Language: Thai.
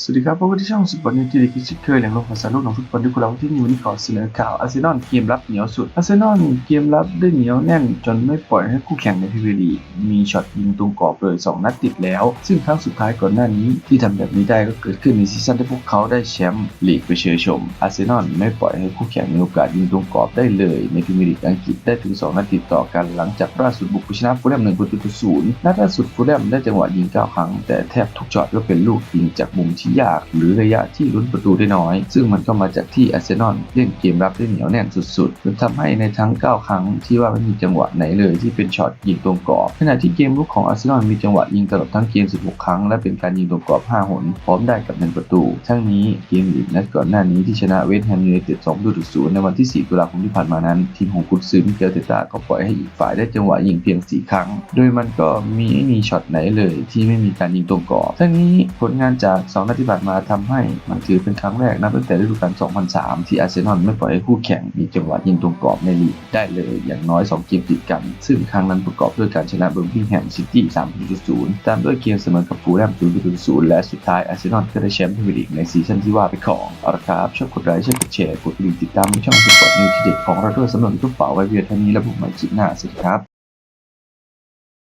สวัสดีครับพบกันที่ช่องสุดบอลนิวทีดีที่เช่นเคยแหล่งรวมข่าวสาโลกของฟุตบอลด้วยคุณเราที่นี่วันนี้ขอเสนอข่าวอาร์เซนอลเกมรับเหนียวสุดอาร์เซนอลเกมรับได้เหนียวแน่นจนไม่ปล่อยให้คู่แข่งในพรีเมียร์ลีกมีช็อตยิงตรงกรอบเลย 2 นัดติดแล้ว ซึ่งครั้งสุดท้ายก่อนหน้านี้ที่ทำแบบนี้ได้ก็เกิดขึ้นในซีซั่นที่พวกเขาได้แชมป์ลีกไปเชยชมอาร์เซนอลไม่ปล่อยให้คู่แข่งมีโอกาสยิงตรงกรอบได้เลย ในพรีเมียร์ลีกอังกฤษได้ถึง 2 นัดติดต่อกันหลังจากล่าสุดบุกไปชนะฟูลแลม1ประตูต่อศูนย์นัดล่าสุดฟูลแลมได้จังหวะยิง9ครั้งแต่แทบทุกช็อตก็เป็นลูกยิงจากมุมทยาก หรือระยะที่ลุ้นประตูได้น้อย ซึ่งมันก็มาจากที่อาร์เซนอลเล่นเกมรับได้เหนียวแน่นสุดๆจนทำให้ในทั้ง 9 ครั้งที่ว่าไม่มีจังหวะไหนเลยที่เป็นช็อตยิงตรงกรอบ ขณะที่เกมลุกของอาร์เซนอลมีจังหวะยิงตลอดทั้งเกม 16 ครั้ง และเป็นการยิงตรงกรอบ 5 หน พร้อมได้กับ1ประตู ทั้งนี้เกมลีกนัดก่อนหน้านี้ที่ชนะเวสต์แฮมยูไนเต็ด2ประตูต่อศูนย์ในวันที่ 4 ตุลาคมที่ผ่านมานั้น ทีมของกุนซือมิเกลเตต้าก็ปล่อยให้อีกฝ่ายได้จังหวะยิงเพียง 4 ครั้ง โดยมันก็มีไม่มีช็อตไหนเลยที่ไม่มีการยิงตรงกรอบ ทั้งนี้ผลงานจาก2นัดที่ผ่านมาทำให้มันถือเป็นครั้งแรกนับตั้งแต่ฤดูกาล 2003 ที่อาร์เซนอลไม่ปล่อยให้คู่แข่งมีจังหวะยิงตรงกรอบในลีกได้เลยอย่างน้อย 2 เกมติดกัน ซึ่งครั้งนั้นประกอบด้วยการชนะเบอร์มิงแฮมซิตี้3ประตูต่อ0ตามด้วยเกมเสมอกับฟูลแลม0ประตูต่อ0และสุดท้ายอาร์เซนอลก็ได้แชมป์พรีเมียร์ลีกในซีซั่นที่ว่าไปของเอาละครับช่วยกดไลค์ช่วยกดแชร์กดกระดิ่งติดตามช่องสปอร์ตนิวที่เด็ดของเราด้วยสำหรับทุกเป่าไว้เพียงเท่านี้แล้วพบกันใหม่คลิปหน้าสวัสดีครับ